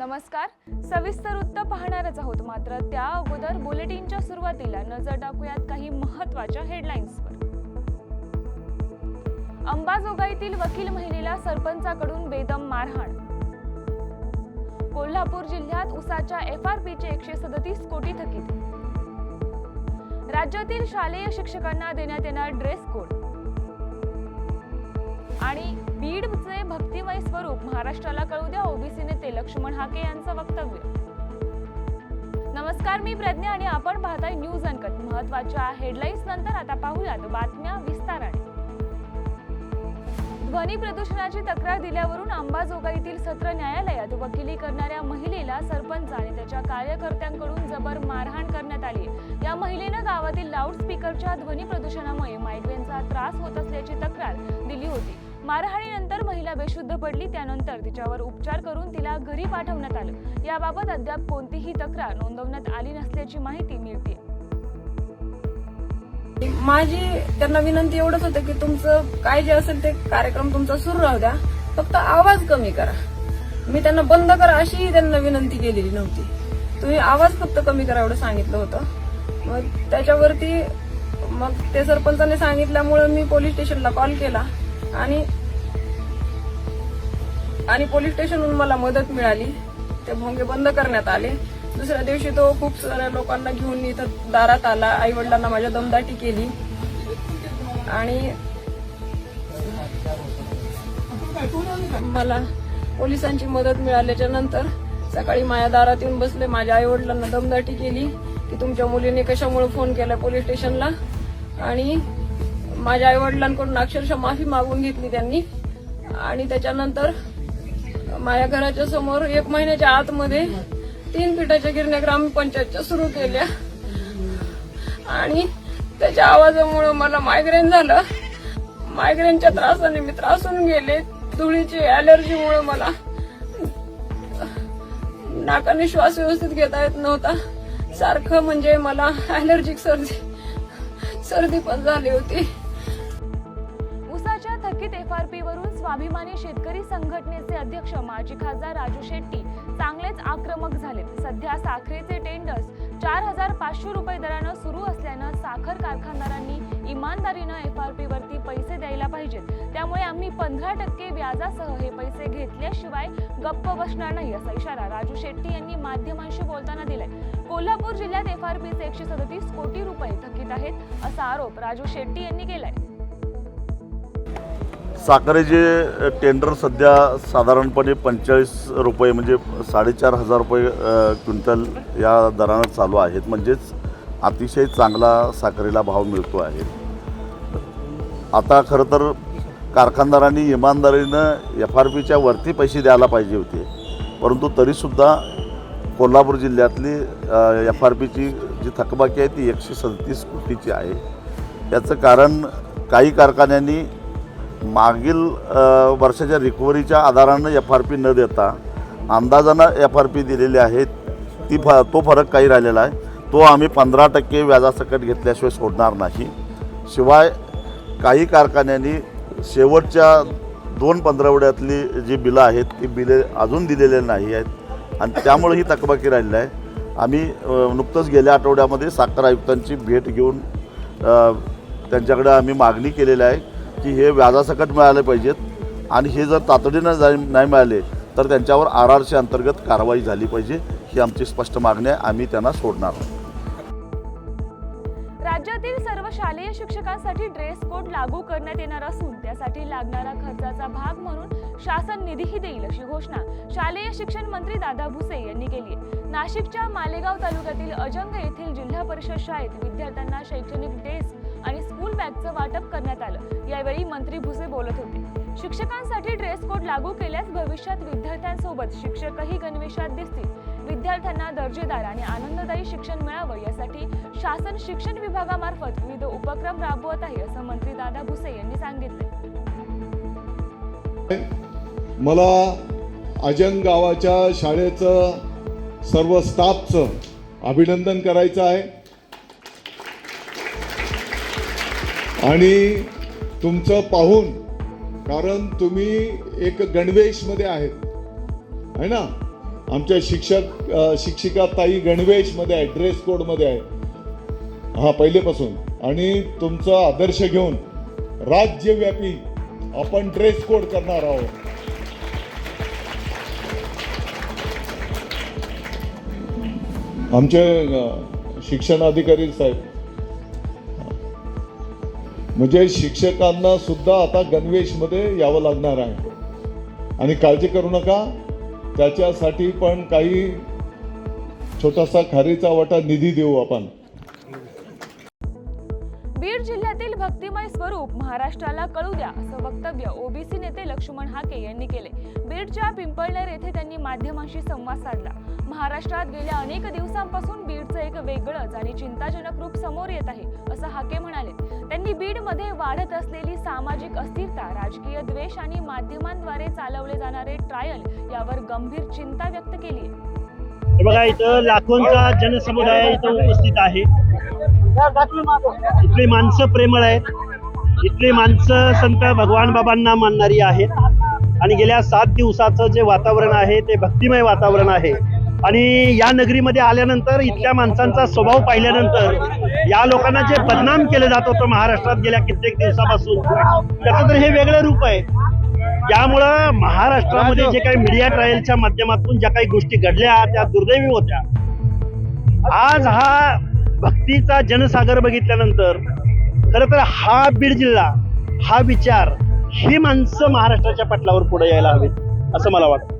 नमस्कार. सविस्तर वृत्त पाहणारच आहोत मात्र त्या अगोदर बुलेटिनच्या सुरुवातीला नजर टाकूयात काही महत्त्वाच्या हेडलाईन्सवर अंबाजोगाईतील वकील महिलेला सरपंचाकडून बेदम मारहाण. कोल्हापूर जिल्ह्यात उसाच्या एफ आर पीचे एकशे सदतीस कोटी थकीत. राज्यातील शालेय शिक्षकांना देण्यात येणार ड्रेस कोड आणि बीडचे भक्तिमय स्वरूप महाराष्ट्राला कळू द्या. ओबीसी नेते लक्ष्मण हाके यांचं वक्तव्य. नमस्कार मी प्रज्ञा आणि आपण पाहताय न्यूज अनकट महत्त्वाच्या हेडलाईन्स नंतर आता पाहूयात बातम्या विस्ताराने. ध्वनी प्रदूषणाची तक्रार दिल्यावरून अंबाजोगाईतील सत्र न्यायालयात वकिली करणाऱ्या महिलेला सरपंच आणि त्याच्या कार्यकर्त्यांकडून जबर मारहाण करण्यात आली या महिलेनं गावातील लाऊडस्पीकरच्या ध्वनी प्रदूषणामुळे मायग्रेनचा त्रास होत असल्याची तक्रार दिली होती. मारहाणीनंतर महिला बेशुद्ध पडली त्यानंतर तिच्यावर उपचार करून तिला घरी पाठवण्यात आलं. याबाबत अद्याप कोणतीही तक्रार नोंदवण्यात आली नसल्याची माहिती मिळते माझी त्यांना विनंती एवढंच होतं की तुमचं काय जे असेल ते कार्यक्रम तुमचा सुरू राहू द्या. फक्त आवाज कमी करा. मी त्यांना बंद करा अशीही त्यांना विनंती केलेली नव्हती. तुम्ही आवाज फक्त कमी करा एवढं सांगितलं होतं. मग त्याच्यावरती मग ते सरपंचाने सांगितल्यामुळे मी पोलीस स्टेशनला कॉल केला. आणि आणि पोलीस स्टेशनहून मला मदत मिळाली. ते भोंगे बंद करण्यात आले. दुसऱ्या दिवशी तो खूप साऱ्या लोकांना घेऊन इथं दारात आला. आई वडिलांना माझ्या दमदाटी केली. आणि मला पोलिसांची मदत मिळाल्याच्या नंतर सकाळी माझ्या दारात येऊन बसले. माझ्या आई वडिलांना दमदाटी केली की तुमच्या मुलीने कशामुळे फोन केला पोलीस स्टेशनला आणि माझ्या आई वडिलांकडून अक्षरशः माफी मागून घेतली त्यांनी. आणि त्याच्यानंतर माझ्या घराच्या समोर एक महिन्याच्या आतमध्ये तीन पिठाच्या गिरण्या ग्रामपंचायतच्या सुरू केल्या. आणि त्याच्या आवाजामुळं मला मायग्रेन झालं. मायग्रेनच्या त्रासाने मी त्रासून गेले. धुळीची अलर्जीमुळे मला नाकाने श्वास व्यवस्थित घेता येत नव्हता. सारखं म्हणजे मला अलर्जिक सर्दी सर्दी पण झाली होती. स्वाभिमानी शेतकरी संघटनेचे अध्यक्ष माजी खासदार राजू शेट्टी चांगलेच आक्रमक झालेत. सध्या साखरेचे टेंडर्स चार हजार पाचशे रुपये दरानं सुरू असल्यानं साखर कारखानदारांनी इमानदारीनं एफ आर पी वरती पैसे द्यायला पाहिजेत. त्यामुळे आम्ही पंधरा टक्के व्याजासह हे पैसे घेतल्याशिवाय गप्प बसणार नाही असा इशारा राजू शेट्टी यांनी माध्यमांशी बोलताना दिलाय. कोल्हापूर जिल्ह्यात एफ आर पीचे एकशे सदतीस कोटी रुपये थकीत आहेत असा आरोप राजू शेट्टी यांनी केलाय. साखरेचे टेंडर सध्या साधारणपणे पंचेचाळीस रुपये म्हणजे साडेचार हजार रुपये क्विंटल या दरानं चालू आहेत. म्हणजेच अतिशय चांगला साखरेला भाव मिळतो आहे. आता खरं तर कारखानदारांनी इमानदारीनं एफ आर पीच्या वरती पैसे द्यायला पाहिजे होते. परंतु तरीसुद्धा कोल्हापूर जिल्ह्यातली एफ आर पीची जी थकबाकी आहे ती एकशे सदतीस कोटीची आहे. याचं कारण काही कारखान्यांनी मागील वर्षाच्या रिकव्हरीच्या आधारानं एफ आर पी न देता अंदाजानं एफ आर पी दिलेली आहे ती फ तो फरक काही राहिलेला आहे. तो आम्ही पंधरा टक्के व्याजासकट घेतल्याशिवाय सोडणार नाही. शिवाय काही कारखान्यांनी शेवटच्या दोन पंधरवड्यातली जी बिलं आहेत ती बिले अजून दिलेले नाही आहेत. आणि त्यामुळे ही तकबाकी राहिलेली आहे. आम्ही नुकतंच गेल्या आठवड्यामध्ये साखर आयुक्तांची भेट घेऊन त्यांच्याकडे आम्ही मागणी केलेली आहे. की हे व्याजासकट मिळाले पाहिजेत. आणि हे जर तातडीनं जा नाही मिळाले तर त्यांच्यावर आर आर सी अंतर्गत कारवाई झाली पाहिजे ही आमची स्पष्ट मागणी आहे. आम्ही त्यांना सोडणार राज्यातील सर्व शालेय शिक्षकांसाठी ड्रेस कोड लागू करण्यात येणार असून त्यासाठी लागणारा खर्चाचा भाग म्हणून शासन निधीही देईल अशी घोषणा शालेय शिक्षण मंत्री दादा भुसे यांनी केली आहे. नाशिकच्या मालेगाव तालुक्यातील अजंग येथील जिल्हा परिषद शाळेत विद्यार्थ्यांना शैक्षणिक डेस्क बॅगचं वाटप करण्यात आलं. यावेळी मंत्री भुसे बोलत होते. शिक्षकांसाठी ड्रेस कोड लागू केल्यास भविष्यात विद्यार्थ्यांसोबत शिक्षकही गणवेशात दिसतील. विद्यार्थ्यांना दर्जेदार आणि आनंददायी शिक्षण मिळावं यासाठी शासन शिक्षण विभागामार्फत विविध उपक्रम राबवत आहे असं मंत्री दादा भुसे यांनी सांगितले. मला अजंग गावाच्या शाळेचं सर्व स्टाफचं अभिनंदन करायचं आहे. आणि तुमचं पाहून कारण तुम्ही एक गणवेशमध्ये आहेत. है ना? आमच्या शिक्षक शिक्षिका ताई गणवेशमध्ये आहे ड्रेस कोडमध्ये आहे. हा पहिलेपासून. आणि तुमचा आदर्श घेऊन राज्यव्यापी आपण ड्रेस कोड करणार आहोत. आमचे शिक्षण अधिकारी साहेब म्हणजे शिक्षकांना सुद्धा आता गणवेशमध्ये यावं लागणार आहे. आणि काळजी करू नका. त्याच्यासाठी पण काही छोटासा खारीचा वाटा निधी देऊ आपण. बीड जिल्ह्यातील भक्तिमय स्वरूप महाराष्ट्राला कळू द्या असं वक्तव्य ओबीसी नेते लक्ष्मण हाके यांनी केले. बीडच्या पिंपळनेर येथे त्यांनी माध्यमांशी संवाद साधला. महाराष्ट्रात गेल्या अनेक दिवसांपासून बीडचं एक वेगळंच आणि चिंताजनक रूप समोर येत आहे असं हाके म्हणाले. बीडमध्ये वाढत असलेली सामाजिक अस्थिरता राजकीय द्वेष आणि माध्यमांद्वारे चालवले जाणारे ट्रायल यावर गंभीर चिंता व्यक्त केली. आहे बघा इथं लाखोंचा जनसमुदाय इथं उपस्थित आहे. इथली माणसं प्रेमळ आहेत. इथली माणसं संत भगवान बाबांना मानणारी आहेत. आणि गेल्या सात दिवसाचं जे वातावरण आहे ते भक्तिमय वातावरण आहे. आणि या नगरीमध्ये आल्यानंतर इथल्या माणसांचा स्वभाव पाहिल्यानंतर या लोकांना जे बदनाम केलं जात होतं महाराष्ट्रात गेल्या कित्येक दिवसापासून त्याचं तर हे वेगळं रूप आहे. त्यामुळं महाराष्ट्रामध्ये जे काही मीडिया ट्रायलच्या माध्यमातून ज्या काही गोष्टी घडल्या त्या दुर्दैवी होत्या. आज हा भक्तीचा जनसागर बघितल्यानंतर खरं तर हा बीड जिल्हा हा विचार ही माणसं महाराष्ट्राच्या पटलावर पुढे यायला हवीत असं मला वाटतं.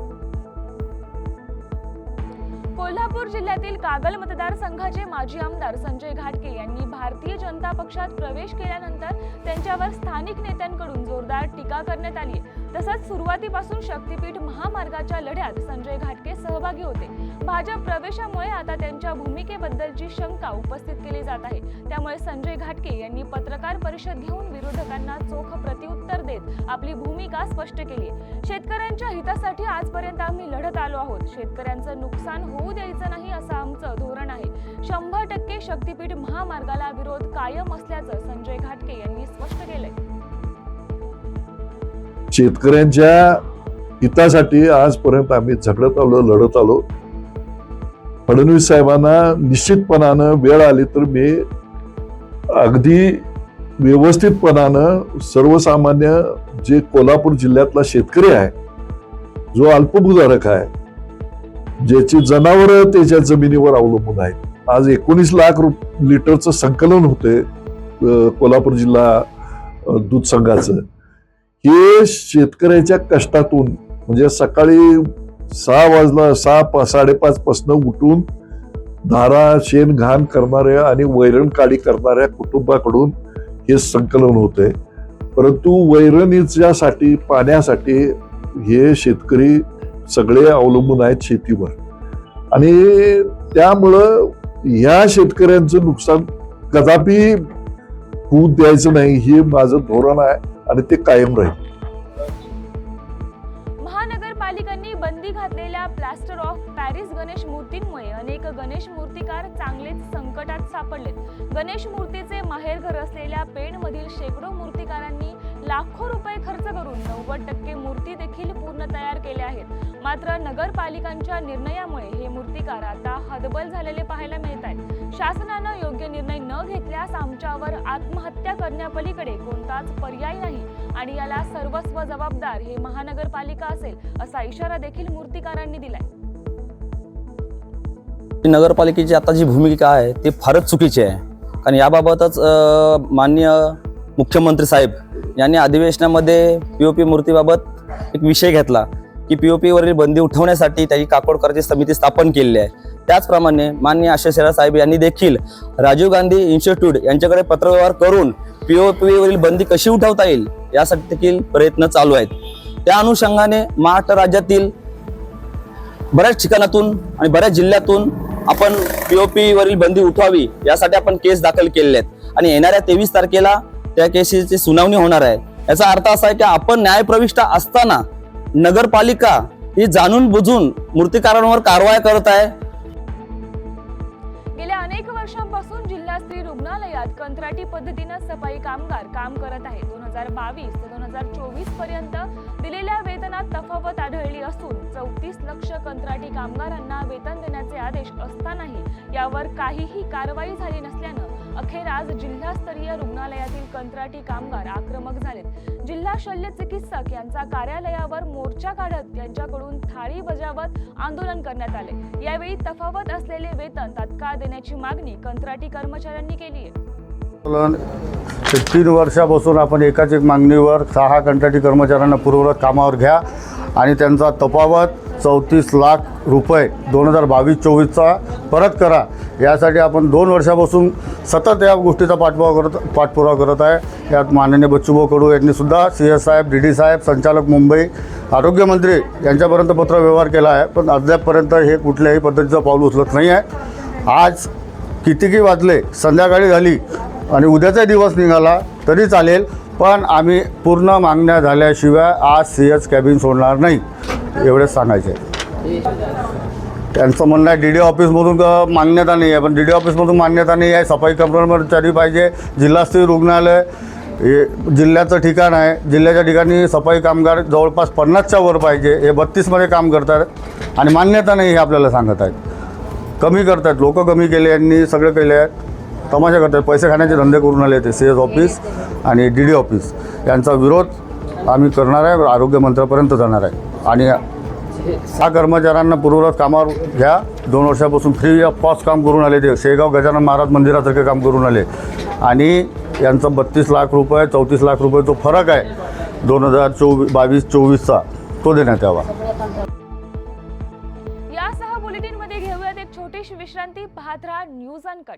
कोल्हापूर जिल्ह्यातील कागल मतदारसंघाचे माजी आमदार संजय घाटके यांनी भारतीय जनता पक्षात प्रवेश केल्यानंतर त्यांच्यावर स्थानिक नेत्यांकडून जोरदार टीका करण्यात आली आहे. तसंच सुरुवातीपासून शक्तीपीठ महामार्गाच्या लढ्यात संजय घाटके सहभागी होते. भाजप प्रवेशामुळे आता त्यांच्या भूमिकेबद्दलची शंका उपस्थित केली जात आहे. त्यामुळे संजय घाटके यांनी पत्रकार परिषद घेऊन विरोधकांना चोख प्रत्युत्तर देत आपली भूमिका स्पष्ट केली आहे. शेतकऱ्यांच्या हितासाठी आजपर्यंत आम्ही लढत आलो आहोत. शेतकऱ्यांचं नुकसान होऊ द्यायचं नाही असं आमचं धोरण आहे. शंभर टक्के शक्तीपीठ महामार्गाला विरोध कायम असल्याचं संजय घाटके यांनी स्पष्ट केलंय. शेतकऱ्यांच्या हितासाठी आजपर्यंत आम्ही झगडत आलो लढत आलो. फडणवीस साहेबांना निश्चितपणानं वेळ आली तर मी अगदी व्यवस्थितपणानं सर्वसामान्य जे कोल्हापूर जिल्ह्यातला शेतकरी आहे जो अल्पभूधारक आहे ज्याची जनावरं त्याच्या जमिनीवर अवलंबून आहेत. आज एकोणीस लाख रुप लिटरचं संकलन होते कोल्हापूर जिल्हा दूध संघाचं. हे शेतकऱ्याच्या कष्टातून म्हणजे सकाळी सहा वाजला सहा पा साडेपाचपासनं उठून धारा शेण घाण करणाऱ्या आणि वैरण काडी करणाऱ्या कुटुंबाकडून हे संकलन होते परंतु वैरणीच्यासाठी पाण्यासाठी हे शेतकरी सगळे अवलंबून आहेत शेतीवर. आणि त्यामुळं ह्या शेतकऱ्यांचं नुकसान कदापि होऊ द्यायचं नाही हे माझं धोरण आहे आणि ते कायम राहील. महानगरपालिकांनी बंदी घातलेल्या प्लास्टर ऑफ पॅरिस गणेश मूर्तींमुळे अनेक गणेश मूर्तिकार चांगलेच संकटात सापडलेत. गणेश मूर्तीचे माहेरघर असलेल्या पेणमधील शेकडो मूर्तिकारांनी लाखो रुपये खर्च करून नव्वद टक्के मूर्ती देखील पूर्ण तयार केल्या आहेत. मात्र नगरपालिकांच्या निर्णयामुळे हे मूर्तिकार आता हतबल झालेले पाहायला मिळत आहेत. शासनानं योग्य निर्णय न घेतल्यास आमच्यावर आत्महत्या करण्यापलीकडे कोणताच पर्याय नाही आणि याला सर्वस्व जबाबदार हे महानगरपालिका असेल असा इशारा देखील मूर्तिकारांनी दिलाय. नगरपालिकेची आता जी भूमिका आहे ती फारच चुकीची आहे. कारण याबाबतच माननीय मुख्यमंत्री साहेब यांनी अधिवेशनामध्ये पी ओ पी मूर्तीबाबत एक विषय घेतला की पी ओ पीवरील बंदी उठवण्यासाठी त्याची काकोडकरची समिती स्थापन केलेली आहे. त्याचप्रमाणे माननीय आशय शेरा साहेब यांनी देखील राजीव गांधी इन्स्टिट्यूट यांच्याकडे पत्रव्यवहार करून पी ओ पीवरील बंदी कशी उठवता येईल यासाठी देखील प्रयत्न चालू आहेत. त्या अनुषंगाने महाराष्ट्र राज्यातील बऱ्याच ठिकाणातून आणि बऱ्याच जिल्ह्यातून आपण पीओपी वरील बंदी उठवावी यासाठी आपण केस दाखल केलेले आहेत. आणि येणाऱ्या तेवीस तारखेला त्या केसेसची सुनावणी होणार आहे. याचा अर्थ असा आहे की आपण न्यायप्रविष्ट असताना नगरपालिका ही जाणून बुजून मूर्तिकारांवर कारवाई करत आहे. गेल्या अनेक वर्षांपासून जिल्हा स्त्री रुग्णालयात कंत्राटी पद्धतीनं सफाई कामगार काम करत आहे दोन हजार बावीस ते दोन हजार चोवीसपर्यंत दिलेल्या वेतनात तफावत आढळली असून चौतीस लक्ष कंत्राटी कामगारांना वेतन देण्याचे आदेश असतानाही यावर काहीही कारवाई झाली नसल्यानं अखेर आज जिल्हास्तरीय रुग्णालयातील कंत्राटी कामगार आक्रमक झालेत. जिल्हा शल्य चिकित्सक यांचा कार्यालयावर मोर्चा काढत त्यांच्याकडून थाळी बजावत आंदोलन करण्यात आले. यावेळी तफावत असलेले वेतन तात्काळ देण्याची मागणी कंत्राटी कर्मचाऱ्यांनी केली आहे. तीन वर्षापासून आपण एकाच एक मागणीवर सहा कंत्राटी कर्मचाऱ्यांना पूर्ववत कामावर घ्या. आणि त्यांचा तफावत चौतीस लाख रुपये दोन हजार बावीस चोवीसचा. परत करा. यासाठी आपण दोन वर्षापासून सतत या गोष्टीचा पाठपुरावा करत पाठपुरावा करत आहे. यात माननीय बच्चूभाऊ कडू यांनीसुद्धा सी एस साहेब डी डी साहेब संचालक मुंबई आरोग्यमंत्री यांच्यापर्यंत पत्रव्यवहार केला आहे. पण अद्यापपर्यंत हे कुठल्याही पद्धतीचं पाऊल उचलत नाही आहे. आज कितीकी वाजले संध्याकाळी झाली आणि उद्याचा दिवस निघाला तरी चालेल. पण आम्ही पूर्ण मागण्या झाल्याशिवाय आज सी एच कॅबिन सोडणार नाही एवढंच सांगायचं त्यांचं म्हणणं आहे डी डी ऑफिसमधून क- मान्यता नाही आहे पण डी डी ऑफिसमधून मान्यता नाही आहे सफाई कर्मचारी पाहिजे जिल्हास्तरीय रुग्णालय हे जिल्ह्याचं ठिकाण आहे जिल्ह्याच्या ठिकाणी सफाई कामगार जवळपास पन्नासच्या वर पाहिजे हे बत्तीसमध्ये काम करतात आणि मान्यता नाही हे आपल्याला सांगत आहेत. कमी करतात लोक कमी केले यांनी सगळं केले आहेत. तमाशा करतात. पैसे खाण्याचे धंदे करून आले ते सी एस ऑफिस आणि डी डी ऑफिस यांचा विरोध आम्ही करणार आहे आरोग्यमंत्र्यापर्यंत जाणार आहे. आणि सहा कर्मचाऱ्यांना पूर्वरत कामावर घ्या. दोन वर्षापासून फ्री ऑफ कॉस्ट काम करून आले ते. शेगाव गजानन महाराज मंदिरासारखे काम करून आले. आणि यांचं बत्तीस लाख रुपये चौतीस लाख रुपये जो फरक आहे दोन हजार चोवीस बावीस चोवीसचा तो देण्यात यावा. यासह बुलेटिनमध्ये घेऊयात एक छोटीशी विश्रांती. पाहत राहा न्यूज अनकट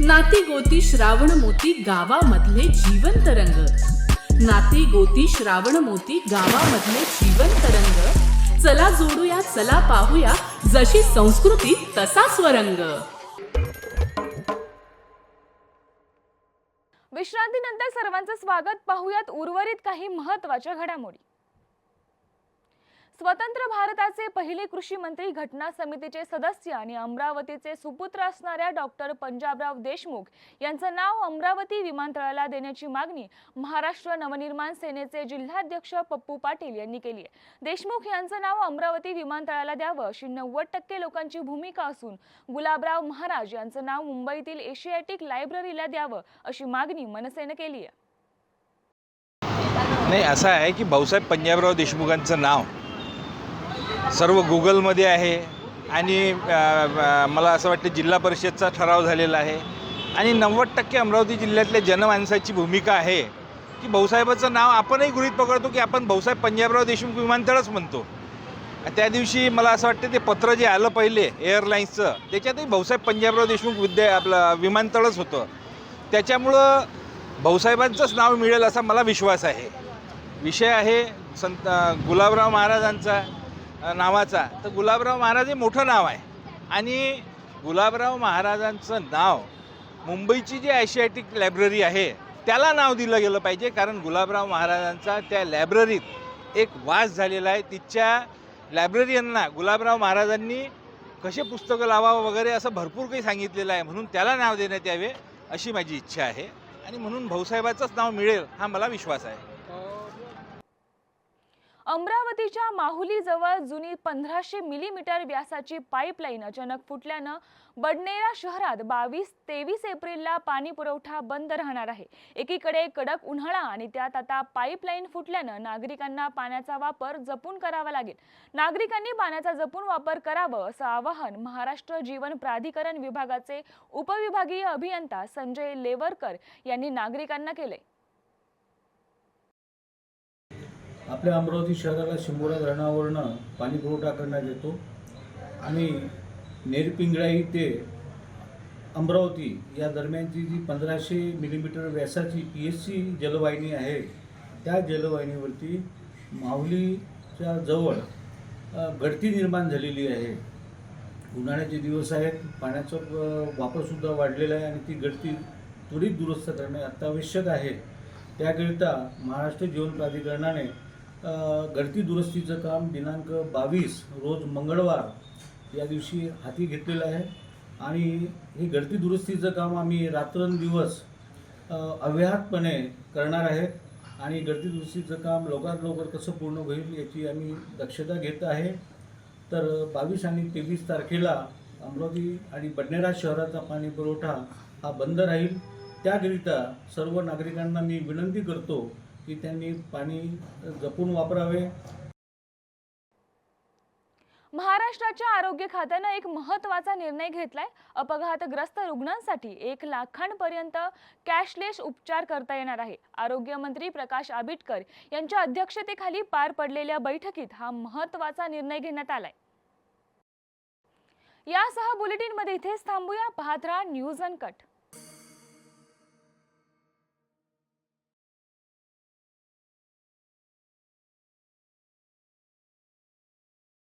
नाती गोती श्रावण मोती गावामधले जीवन तरंग नाती गोती श्रावण मोती गावामधले जीवन तरंग चला जोडूया चला पाहूया जशी संस्कृती तसा स्वरंग. विश्रांतीनंतर सर्वांचं स्वागत. पाहूयात उर्वरित काही महत्त्वाच्या घडामोडी. स्वतंत्र भारताचे पहिले कृषी मंत्री घटना समितीचे सदस्य आणि अमरावतीचे सुपुत्र असणाऱ्या डॉक्टर पंजाबराव देशमुख यांचं नाव अमरावती विमानतळाला देण्याची मागणी महाराष्ट्र नवनिर्माण सेनेचे जिल्हाध्यक्ष पप्पू पाटील यांनी केली आहे. देशमुख यांचं नाव अमरावती विमानतळाला द्यावं अशी नव्वद टक्के लोकांची भूमिका असून गुलाबराव महाराज यांचं नाव मुंबईतील एशियाटिक लायब्ररीला द्यावं अशी मागणी मनसेनं केली आहे. नाही असं आहे की भाऊसाहेब पंजाबराव देशमुखांचं नाव सर्व गुगलमध्ये आहे आणि मला असं वाटतं जिल्हा परिषदचा ठराव झालेला आहे. आणि नव्वद टक्के अमरावती जिल्ह्यातल्या जनमानसाची भूमिका आहे की भाऊसाहेबाचं नाव आपणही गृहित पकडतो की आपण भाऊसाहेब पंजाबराव देशमुख विमानतळच म्हणतो. त्या दिवशी मला असं वाटतं ते पत्र जे आलं पहिले एअरलाईन्सचं त्याच्यातही भाऊसाहेब पंजाबराव देशमुख विद्या आपलं विमानतळच होतं. त्याच्यामुळं भाऊसाहेबांचंच नाव मिळेल असा मला विश्वास आहे. विषय आहे संत गुलाबराव महाराजांचा. नावाचा. तर गुलाबराव महाराज हे मोठं नाव आहे. आणि गुलाबराव महाराजांचं नाव मुंबईची जी आशियाटिक लायब्ररी आहे त्याला नाव दिलं गेलं पाहिजे. कारण गुलाबराव महाराजांचा त्या लायब्ररीत एक वास झालेला आहे. तिच्या लायब्ररीयांना गुलाबराव महाराजांनी कसे पुस्तकं लावावं वगैरे असं भरपूर काही सांगितलेलं आहे. म्हणून त्याला नाव देण्यात यावे अशी माझी इच्छा आहे. आणि म्हणून भाऊसाहेबाचंच नाव मिळेल हा मला विश्वास आहे. अमरावतीच्या माहुलीजवळ जुनी पंधराशे मिलीमीटर व्यासाची पाईपलाईन अचानक फुटल्यानं बडनेरा शहरात बावीस तेवीस एप्रिलला पाणी पुरवठा बंद राहणार आहे. एकीकडे कडक उन्हाळा आणि त्यात आता पाईपलाईन फुटल्यानं नागरिकांना पाण्याचा वापर जपून करावा लागेल. नागरिकांनी पाण्याचा जपून वापर करावं असं आवाहन महाराष्ट्र जीवन प्राधिकरण विभागाचे उपविभागीय अभियंता संजय लेवरकर यांनी नागरिकांना केले आपल्या अमरावती शहराला शिंबोरा धरणावरनं पाणी पुरवठा करण्यात येतो. आणि नेरपिंगळाई ते अमरावती या दरम्यानची जी पंधराशे मिलीमीटर व्यासाची पी एस सी जलवाहिनी आहे त्या जलवाहिनीवरती माहुलीच्या जवळ गळती निर्माण झालेली आहे. उन्हाळ्याचे दिवस आहेत पाण्याचा वापरसुद्धा वाढलेला आहे आणि ती गळती त्वरित दुरुस्त करणे अत्यावश्यक आहे. त्याकरिता महाराष्ट्र जीवन प्राधिकरणाने गळती दुरुस्तीचं काम दिनांक बावीस रोज मंगळवार या दिवशी हाती घेतलेलं आहे. आणि हे गळती दुरुस्तीचं काम आम्ही रात्रंदिवस अव्याहतपणे करणार आहेत आणि गळती दुरुस्तीचं काम लवकरात लवकर कसं पूर्ण होईल याची आम्ही दक्षता घेत आहे. तर बावीस आणि तेवीस तारखेला अमरावती आणि बडनेरा शहराचा पाणी पुरवठा हा बंद राहील. त्याकरिता सर्व नागरिकांना मी विनंती करतो की त्यांनी पाणी जपून वापरावे. महाराष्ट्राच्या आरोग्य खात्यानं एक महत्त्वाचा निर्णय घेतलाय. अपघातग्रस्त रुग्णांसाठी एक लाखांपर्यंत कॅशलेस उपचार करता येणार आहे. आरोग्यमंत्री प्रकाश आबिटकर यांच्या अध्यक्षतेखाली पार पडलेल्या बैठकीत हा महत्त्वाचा निर्णय घेण्यात आलाय. यासह बुलेटिनमध्ये इथेच थांबूया. पाहत राहा न्यूज अनकट.